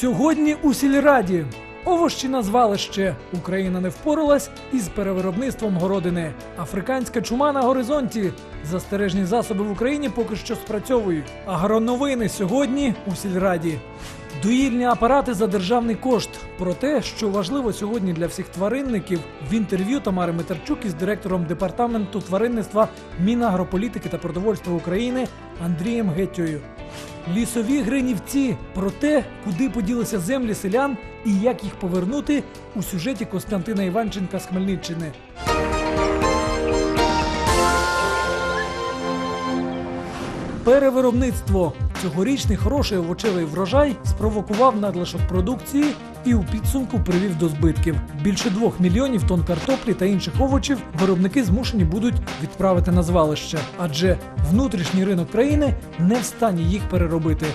Сьогодні у сільраді овощі на звалище. Україна не впоралась із перевиробництвом городини. Африканська чума на горизонті. Застережні засоби в Україні поки що спрацьовують. Агроновини сьогодні у сільраді. Доїльні апарати за державний кошт. Про те, що важливо сьогодні для всіх тваринників, в інтерв'ю Тамари Митарчук із директором департаменту тваринництва Мінагрополітики та продовольства України Андрієм Гетьою. Лісові гринівці про те, куди поділися землі селян і як їх повернути у сюжеті Костянтина Іванченка з Хмельниччини. Перевиробництво. Цьогорічний хороший овочевий врожай спровокував надлишок продукції і у підсумку привів до збитків. Більше двох мільйонів тонн картоплі та інших овочів виробники змушені будуть відправити на звалище, адже внутрішній ринок країни не в стані їх переробити.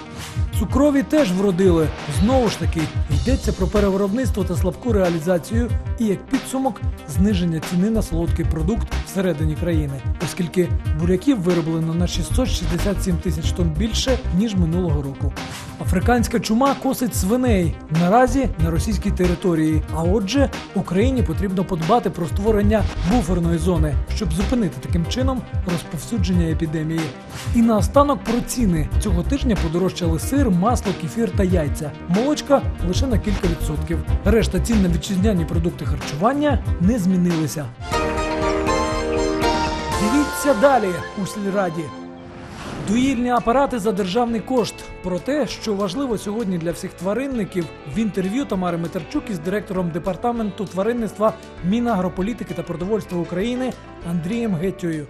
Цукрові теж вродили. Знову ж таки, йдеться про перевиробництво та слабку реалізацію, і як підсумок зниження ціни на солодкий продукт всередині країни, оскільки буряків вироблено на 667 тисяч тонн більше ніж минулого року. Африканська чума косить свиней наразі на російській території. А отже, Україні потрібно подбати про створення буферної зони, щоб зупинити таким чином розповсюдження епідемії. І наостанок про ціни цього тижня подорожчали сир, масло, кефір та яйця. Молочка лише на кілька відсотків. Решта цін на вітчизняні продукти харчування не змінилися. Дивіться далі у сільраді. Доїльні апарати за державний кошт. Про те, що важливо сьогодні для всіх тваринників, в інтерв'ю Тамари Митарчук із директором департаменту тваринництва Мінагрополітики та продовольства України Андрієм Гетьою.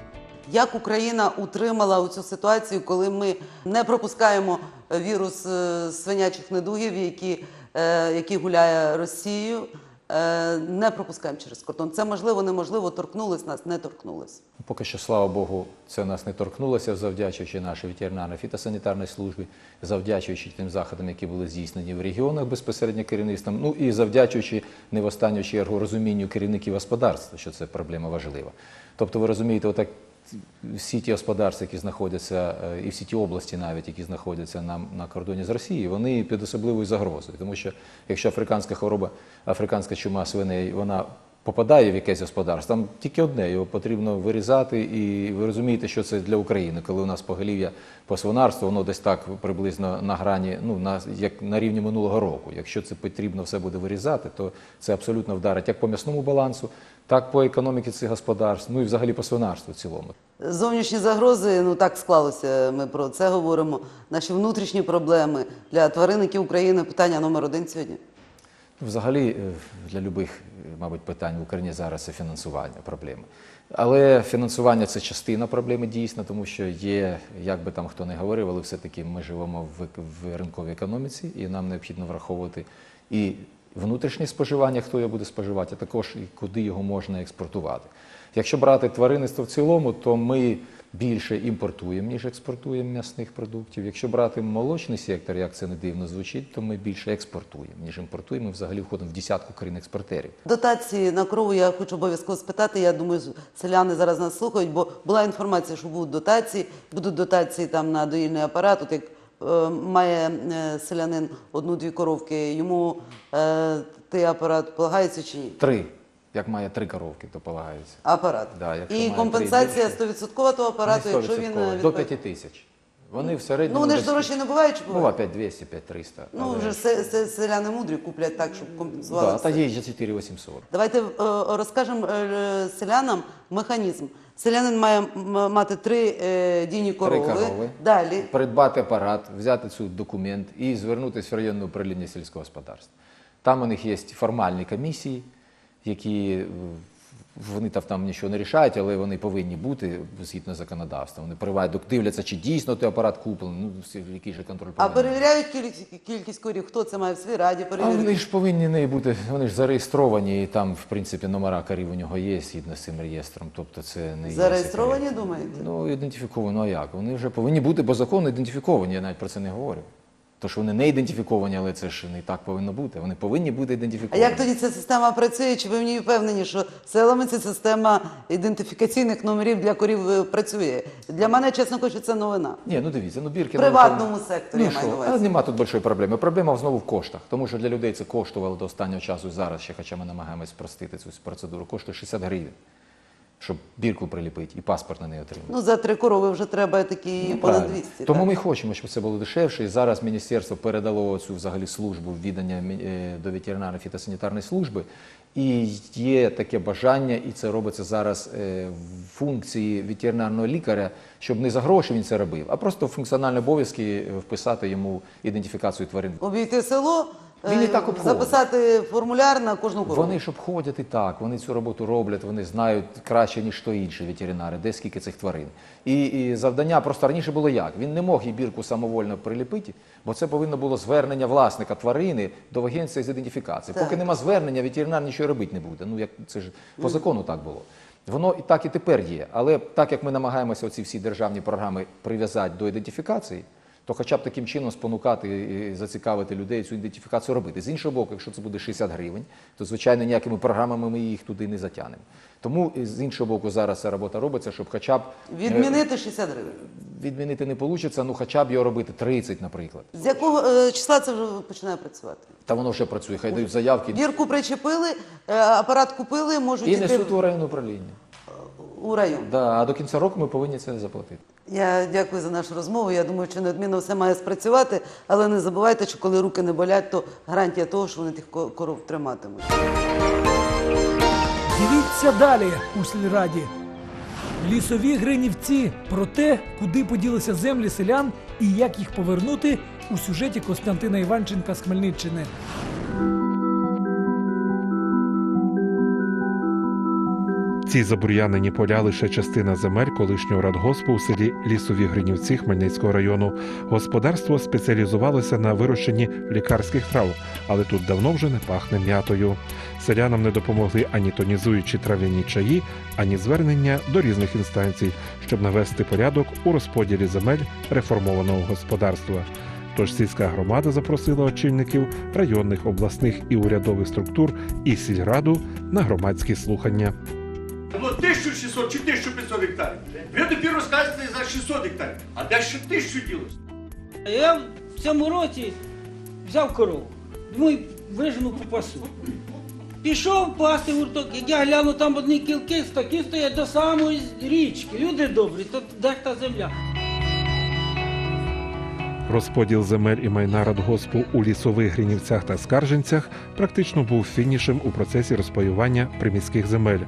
Як Україна утримала цю ситуацію, коли ми не пропускаємо вірус е, свинячих недугів, які, е, який гуляє Росією, не пропускаємо через кордон. Це можливо, неможливо, торкнулись нас, не торкнулись. Поки що, слава Богу, це нас не торкнулося, завдячуючи нашій ветеринарно-фітосанітарній службі, завдячуючи тим заходам, які були здійснені в регіонах безпосередньо керівництвом, ну і завдячуючи не в останню чергу розумінню керівників господарства, що це проблема важлива. Тобто, ви розумієте, отак всі ті господарства, які знаходяться, е, і всі ті області, навіть які знаходяться на, на кордоні з Росією, вони під особливою загрозою. Тому що якщо африканська хвороба, африканська чума свиней, вона попадає в якесь господарство, там тільки одне, його потрібно вирізати, і ви розумієте, що це для України, коли у нас поголів'я по свинарству, воно десь так приблизно на грані, ну на як на рівні минулого року. Якщо це потрібно все буде вирізати, то це абсолютно вдарить як по м'ясному балансу, так по економіці цих господарств, ну і взагалі по свинарству в цілому. Зовнішні загрози, ну так склалося. Ми про це говоримо. Наші внутрішні проблеми для тваринників України питання номер один сьогодні. Взагалі, е, для любих, е, мабуть, питань в Україні зараз це фінансування проблеми. Але фінансування це частина проблеми дійсно, тому що є, як би там хто не говорив, але все-таки ми живемо в, в ринковій економіці, і нам необхідно враховувати і внутрішнє споживання, хто його буде споживати, а також і куди його можна експортувати. Якщо брати тваринництво в цілому, то ми більше імпортуємо, ніж експортуємо м'ясних продуктів. Якщо брати молочний сектор, як це не дивно звучить, то ми більше експортуємо, ніж імпортуємо. Ми взагалі входимо в десятку країн експортерів. Дотації на корову я хочу обов'язково спитати. Я думаю, селяни зараз нас слухають, бо була інформація, що будуть дотації, будуть дотації там на доїльний апарат. От як має е, селянин одну-дві коровки, йому е, той апарат полагається чи ні? Три. Як має три коровки, то полагається. Апарат. Да, І компенсація три 100% того апарату, якщо він 100%, е, до відповідає. 5 тисяч. Вони в середньому. Ну вони ж десь- дорожче не бувають, чи Бува бувають? 5200, 5300. Ну але- вже се- се- селяни мудрі куплять так, щоб компенсували. да, та є вже 4800. Давайте е, розкажемо е, селянам механізм. Селянин має м- мати три е, дійні корови. корови. Далі Придбати апарат, взяти цей документ і звернутися в районне управління сільського господарства. Там у них є формальні комісії, які е, вони там, там нічого не рішають, але вони повинні бути згідно законодавства. Вони приводять, дивляться, чи дійсно той апарат куплений, ну який же контроль а повинен бути. перевіряють кількість, кількість корів. Хто це має в своїй раді? А вони ж повинні не бути, вони ж зареєстровані, і там, в принципі, номера корів у нього є згідно з цим реєстром. Тобто це не є Зареєстровані, секрет. думаєте? Ну, ідентифіковані, ну а як? Вони вже повинні бути, бо законно ідентифіковані, я навіть про це не говорю. То, що вони не ідентифіковані, але це ж не так повинно бути. Вони повинні бути А ідентифіковані. як тоді ця система працює? Чи ви ній впевнені, що селами ця система ідентифікаційних номерів для корів е, працює? Для мене, чесно кажучи, це новина. Ні, ну дивіться, ну бірки В приватному секторі Ну, я маю що? на увазі. Але нема тут большої проблеми. Проблема знову в коштах, тому що для людей це коштувало до останнього часу і зараз, ще хоча ми намагаємось спростити цю процедуру. Коштує 60 гривень, щоб бірку приліпити і паспорт на неї отримати. Ну, за три корови вже треба такі понад Правильно. 200. Тому так? ми хочемо, щоб це було дешевше. І зараз міністерство передало цю взагалі службу ввідання мі- е, до ветеринарної фітосанітарної служби. І є таке бажання, і це робиться зараз е, в функції ветеринарного лікаря, щоб не за гроші він це робив, а просто функціональні обов'язки вписати йому ідентифікацію тварин. Обійти село, Він і е, так обходить. записати формуляр на кожну корову. Вони ж обходять і так, вони цю роботу роблять, вони знають краще, ніж то інші ветеринари, де скільки цих тварин. І, і завдання просто раніше було як? Він не мог їй бірку самовольно приліпити, бо це повинно було звернення власника тварини до агенції з ідентифікації. Так. Поки нема звернення, ветеринар нічого робити не буде. Ну як це ж по закону так було. Воно і так і тепер є. Але так як ми намагаємося оці всі державні програми прив'язати до ідентифікації, то хоча б таким чином спонукати і зацікавити людей цю ідентифікацію робити. З іншого боку, якщо це буде 60 гривень, то звичайно ніякими програмами ми їх туди не затягнемо. Тому з іншого боку, зараз ця робота робиться, щоб хоча б е, Відмінити 60 гривень. відмінити не вийде, ну хоча б його робити 30, наприклад. З якого е, числа це вже починає працювати? Та воно вже працює, хай дають заявки Бірку причепили, е, апарат купили, можуть і йти несуть у районне управління. У район. Да, а до кінця року ми повинні це заплатити. Я дякую за нашу розмову. Я думаю, що неодмінно все має спрацювати, але не забувайте, що коли руки не болять, то гарантія того, що вони тих ко- коров триматимуть. Дивіться далі у сільраді. Лісові гринівці про те, куди поділися землі селян і як їх повернути у сюжеті Костянтина Іванченка з Хмельниччини. Ці забур'янені поля лише частина земель колишнього радгоспу у селі Лісові Гринівці Хмельницького району. Господарство спеціалізувалося на вирощенні лікарських трав, але тут давно вже не пахне м'ятою. Селянам не допомогли ані тонізуючі трав'яні чаї, ані звернення до різних інстанцій, щоб навести порядок у розподілі земель реформованого господарства. Тож сільська громада запросила очільників районних, обласних і урядових структур і сільраду на громадські слухання. Було 1600 чи 1500 гектарів. Ви тобі розказуєте за 600 гектарів. А де ще 1000 ділося? Я в цьому році взяв корову. Думаю, вижену попасу. Пішов пасти гурток, як я гляну, там одні кілки такі стоять до самої річки. Люди добрі, тут дехта земля. Розподіл земель і майна радгоспу у лісових гринівцях та скарженцях практично був фінішем у процесі розпаювання приміських земель.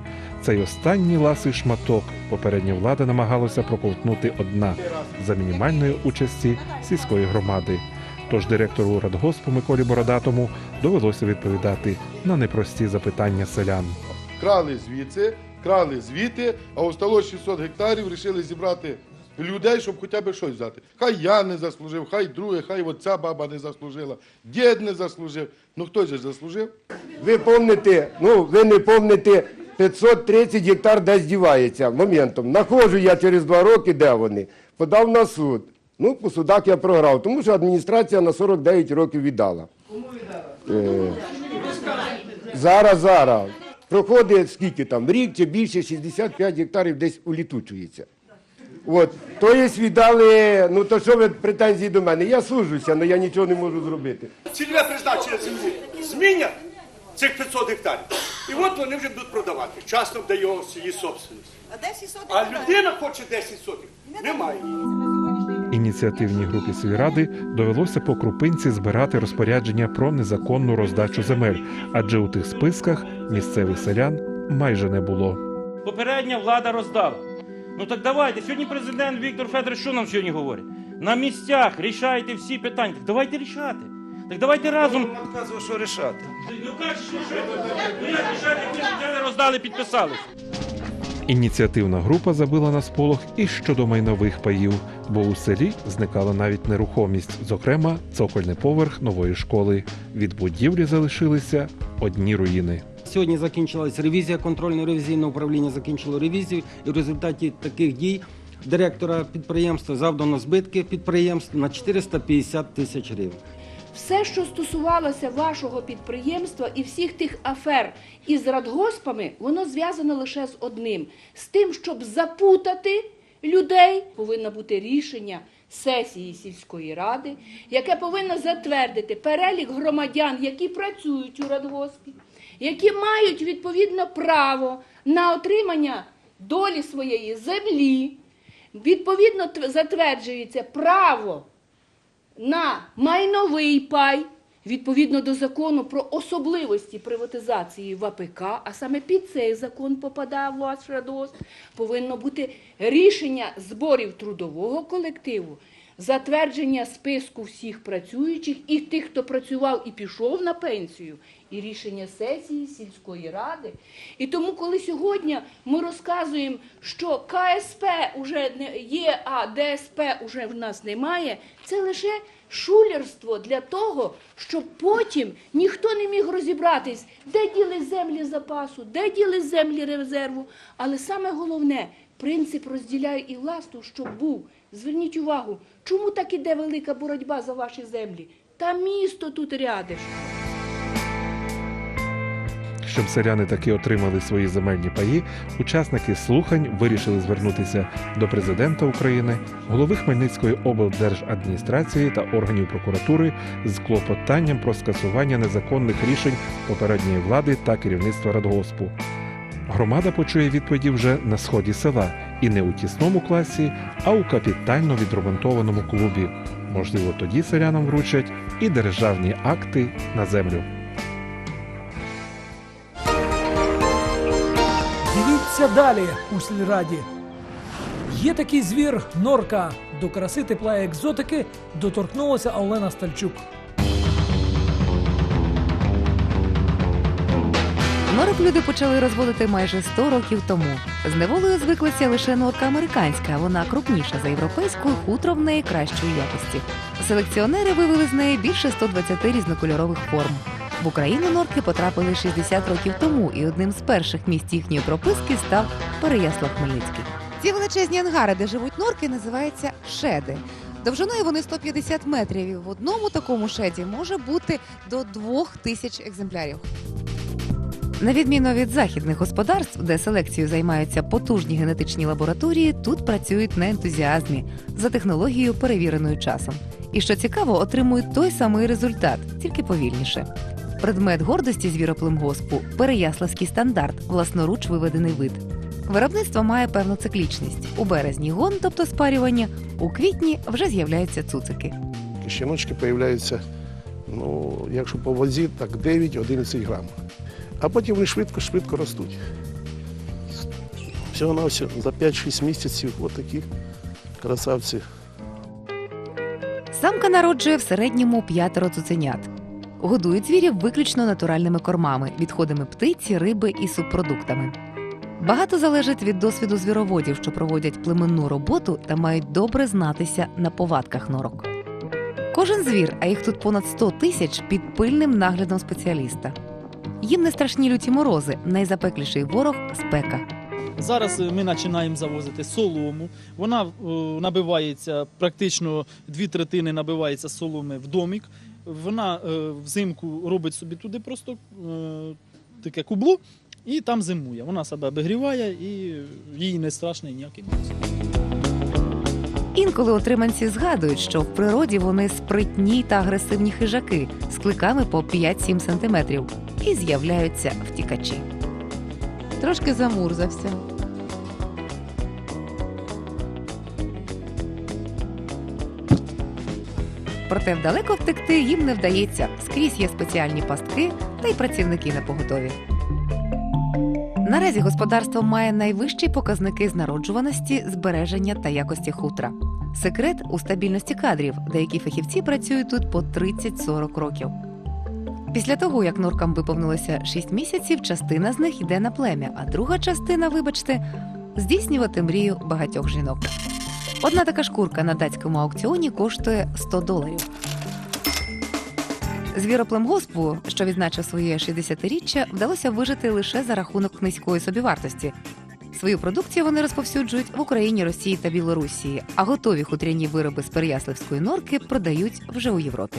Цей останній ласий шматок попередня влада намагалася проковтнути одна за мінімальної участі сільської громади. Тож директору радгоспу Миколі Бородатому довелося відповідати на непрості запитання селян. крали звідси, крали звідти, а осталось 600 гектарів, вирішили зібрати людей, щоб хоча б щось взяти. Хай я не заслужив, хай друге, хай от ця баба не заслужила, дід не заслужив. Ну хто ж заслужив? Ви помните, ну ви не помните, 530 гектар десь дівається моментом. Находжу я через два роки, де вони, подав на суд. Ну, по судах я програв, тому що адміністрація на 49 років віддала. Кому віддала? зараз, зараз. Проходить скільки там, рік чи більше, 65 гектарів десь улітучується. От, то є віддали, ну то що ви претензії до мене? Я сужуся, але я нічого не можу зробити. Цільове призначення землі змінять цих 500 гектарів. І от вони вже будуть продавати. Часто дає її собственність. А людина хоче 10 сотих. Немає. Ініціативній групі сільради довелося по крупинці збирати розпорядження про незаконну роздачу земель, адже у тих списках місцевих селян майже не було. Попередня влада роздала. Ну так давайте. Сьогодні президент Віктор Федорович що нам сьогодні говорить? На місцях рішайте всі питання. Так давайте рішати. Так давайте разом. Показує, що рішати. Ну кажуть, що що? Ну як рішати, взяли, роздали, підписались. Ініціативна група забила на сполох і щодо майнових паїв, бо у селі зникала навіть нерухомість, зокрема, цокольний поверх нової школи. Від будівлі залишилися одні руїни. Сьогодні закінчилась ревізія, контрольно-ревізійне управління закінчило ревізію, і в результаті таких дій директора підприємства завдано збитки підприємству на 450 тисяч гривень. Все, що стосувалося вашого підприємства і всіх тих афер із радгоспами, воно зв'язано лише з одним: з тим, щоб запутати людей, повинно бути рішення сесії сільської ради, яке повинно затвердити перелік громадян, які працюють у радгоспі, які мають відповідно право на отримання долі своєї землі. Відповідно, затверджується право на майновий пай відповідно до закону про особливості приватизації в АПК, а саме під цей закон попадає радгосп, повинно бути рішення зборів трудового колективу, затвердження списку всіх працюючих і тих, хто працював і пішов на пенсію, і рішення сесії сільської ради. І тому, коли сьогодні ми розказуємо, що КСП вже не є, а ДСП вже в нас немає, це лише шулерство для того, щоб потім ніхто не міг розібратись, де діли землі запасу, де діли землі резерву. Але саме головне принцип розділяю і власну, щоб був. Зверніть увагу, чому так іде велика боротьба за ваші землі? Та місто тут рядиш. Щоб селяни таки отримали свої земельні паї, учасники слухань вирішили звернутися до президента України, голови Хмельницької облдержадміністрації та органів прокуратури з клопотанням про скасування незаконних рішень попередньої влади та керівництва радгоспу. Громада почує відповіді вже на сході села і не у тісному класі, а у капітально відремонтованому клубі. Можливо, тоді селянам вручать і державні акти на землю. Дивіться далі у сільраді. Є такий звір норка. До краси тепла і екзотики доторкнулася Олена Стальчук. Норок люди почали розводити майже 100 років тому. З неволею звиклася лише норка американська, вона крупніша за європейську, хутро в неї кращої якості. Селекціонери вивели з неї більше 120 різнокольорових форм. В Україну норки потрапили 60 років тому, і одним з перших місць їхньої прописки став Переяслав Хмельницький. Ці величезні ангари, де живуть норки, називаються шеди. Довжиною вони 150 метрів. І в одному такому шеді може бути до 2000 екземплярів. На відміну від західних господарств, де селекцією займаються потужні генетичні лабораторії, тут працюють на ентузіазмі за технологією, перевіреною часом. І що цікаво, отримують той самий результат, тільки повільніше. Предмет гордості звіроплемгоспу переяславський стандарт, власноруч виведений вид. Виробництво має певну циклічність. У березні гон, тобто спарювання, у квітні вже з'являються цуцики. Щіночки появляються, ну, якщо по вазі, так 9-11 грам. А потім вони швидко-швидко ростуть. Всього на все за 5-6 місяців отакі красавці. Самка народжує в середньому п'ятеро цуценят. Годують звірів виключно натуральними кормами, відходами птиці, риби і субпродуктами. Багато залежить від досвіду звіроводів, що проводять племенну роботу та мають добре знатися на повадках норок. Кожен звір, а їх тут понад 100 тисяч, під пильним наглядом спеціаліста. Їм не страшні люті морози, найзапекліший ворог спека. Зараз е, ми починаємо завозити солому. Вона е, набивається практично дві третини набивається соломи в домік. Вона е, взимку робить собі туди просто е, таке кубло і там зимує. Вона себе обігріває і їй не страшний ніякий мороз. Інколи отриманці згадують, що в природі вони спритні та агресивні хижаки з кликами по 5-7 сантиметрів і з'являються втікачі. Трошки замурзався. Проте вдалеко втекти їм не вдається. Скрізь є спеціальні пастки та й працівники на поготові. Наразі господарство має найвищі показники з народжуваності, збереження та якості хутра. Секрет у стабільності кадрів. Деякі фахівці працюють тут по 30-40 років. Після того, як норкам виповнилося 6 місяців, частина з них йде на плем'я, а друга частина, вибачте, здійснювати мрію багатьох жінок. Одна така шкурка на датському аукціоні коштує 100 доларів. Звіроплемгоспу, що відзначив своє 60-річчя, вдалося вижити лише за рахунок низької собівартості. Свою продукцію вони розповсюджують в Україні, Росії та Білорусі, а готові хутряні вироби з переяславської норки продають вже у Європі.